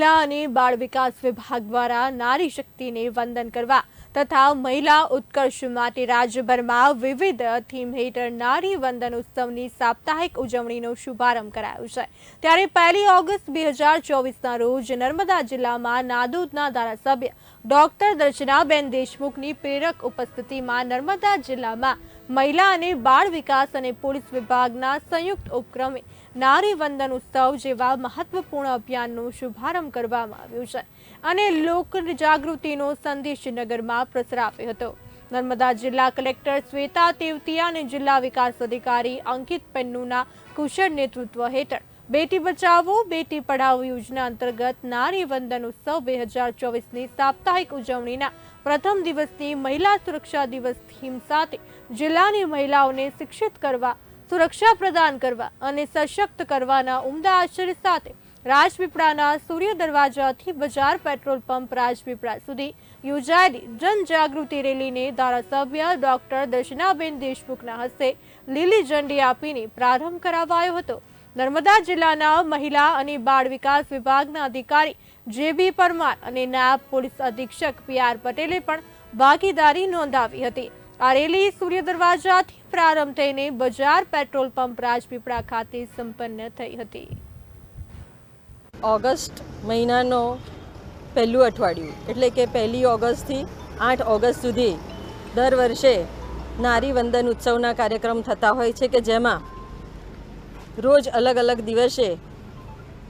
મહિલા અને બાળ વિકાસ વિભાગ દ્વારા નારી શક્તિને વંદન કરવા તથા મહિલા ઉત્કર્ષ માટે રાજ્યભરમાં વિવિધ થીમ હેઠળ નારી વંદન ઉત્સવની સાપ્તાહિક ઉજવણીનો શુભારંભ કરાયો છે. ત્યારે પહેલી ઓગસ્ટ બે હજાર ચોવીસના રોજ નર્મદા જિલ્લામાં નાદોદના ધારાસભ્ય ડોક્ટર દર્શનાબેન દેશમુખની પ્રેરક ઉપસ્થિતિમાં નર્મદા જિલ્લામાં મહિલા અને બાળ વિકાસ અને પોલીસ વિભાગના સંયુક્ત ઉપક્રમે નારી વંદન ઉત્સવ જેવા મહત્વપૂર્ણ અભિયાનનો શુભારંભ કરવામાં આવ્યો છે અને લોક જાગૃતિનો સંદેશ નગરમાં પ્રસરાવ્યો હતો. નર્મદા જિલ્લા કલેક્ટર શ્વેતા તેવતિયા અને જિલ્લા વિકાસ અધિકારી અંકિત પેન્નુના કુશળ નેતૃત્વ હેઠળ બેટી બચાવો, બેટી પઢાઓ યોજના અંતર્ગત નારી વંદન ઉત્સવ બે હજાર ચોવીસની સાપ્તાહિક ઉજવણીના પ્રથમ દિવસની મહિલા સુરક્ષા દિવસ થીમ સાથે જિલ્લાની મહિલાઓને શિક્ષિત કરવા સુરક્ષા પ્રદાન કરવા અને સશક્ત કરવાના ઉમદા આશય સાથે રાજપીપળાના સૂર્ય દરવાજાથી બજાર પેટ્રોલ પંપ રાજપીપળા સુધી યોજાયેલી જનજાગૃતિ રેલીને ધારાસભ્ય ડોક્ટર દર્શનાબેન દેશમુખના હસ્તે લીલી ઝંડી આપીને પ્રારંભ કરાવાયો હતો. નર્મદા જિલ્લાના મહિલા અને બાળ વિકાસ વિભાગના અધિકારી જેબી પરમાર અને નાયબ પોલીસ અધિક્ષક પી આર પટેલે પણ ભાગીદારી નોંધાવી હતી. આ રેલી સૂર્ય દરવાજાથી પ્રારંભ થઈને બજાર પેટ્રોલ પંપ રાજપીપળા ખાતે સંપન્ન થઈ હતી. ઓગસ્ટ મહિનાનો પહેલું અઠવાડિયું, એટલે કે પહેલી ઓગસ્ટથી આઠ ઓગસ્ટ સુધી દર વર્ષે નારી વંદન ઉત્સવના કાર્યક્રમ થતા હોય છે કે જેમાં રોજ અલગ અલગ દિવસે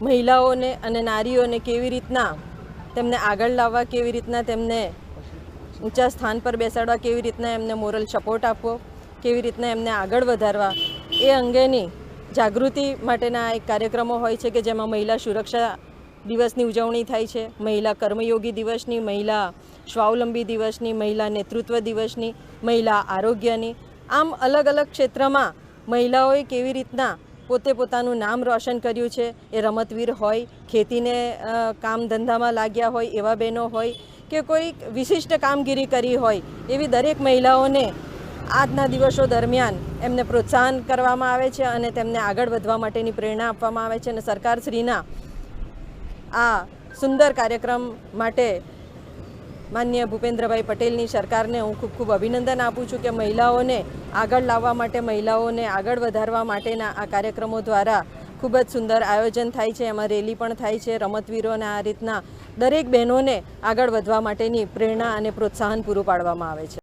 મહિલાઓને અને નારીઓને કેવી રીતના તેમને આગળ લાવવા, કેવી રીતના તેમને ઊંચા સ્થાન પર બેસાડવા કેવી રીતના એમને મોરલ સપોર્ટ આપવો, કેવી રીતના એમને આગળ વધારવા, એ અંગેની જાગૃતિ માટેના એક કાર્યક્રમો હોય છે કે જેમાં મહિલા સુરક્ષા દિવસની ઉજવણી થાય છે, મહિલા કર્મયોગી દિવસની, મહિલા સ્વાવલંબી દિવસની, મહિલા નેતૃત્વ દિવસની, મહિલા આરોગ્યની. આમ અલગ અલગ ક્ષેત્રમાં મહિલાઓએ કેવી રીતના પોતે પોતાનું નામ રોશન કર્યું છે. એ રમતવીર હોય, ખેતીને કામ ધંધામાં લાગ્યા હોય, એવા બહેનો હોય કે કોઈ વિશિષ્ટ કામગીરી કરી હોય, એવી દરેક મહિલાઓને આજના દિવસો દરમિયાન એમને પ્રોત્સાહન કરવામાં આવે છે અને તેમને આગળ વધવા માટેની પ્રેરણા આપવામાં આવે છે અને સરકારશ્રીના આ સુંદર કાર્યક્રમ માટે માન્ય ભૂપેન્દ્રભાઈ પટેલની સરકારને હું ખૂબ ખૂબ અભિનંદન આપું છું કે મહિલાઓને આગળ લાવવા માટે, મહિલાઓને આગળ વધારવા માટેના આ કાર્યક્રમો દ્વારા ખૂબ જ સુંદર આયોજન થાય છે. એમાં રેલી પણ થાય છે. રમતવીરોને આ રીતના દરેક બહેનોને આગળ વધવા માટેની પ્રેરણા અને પ્રોત્સાહન પૂરું પાડવામાં આવે છે.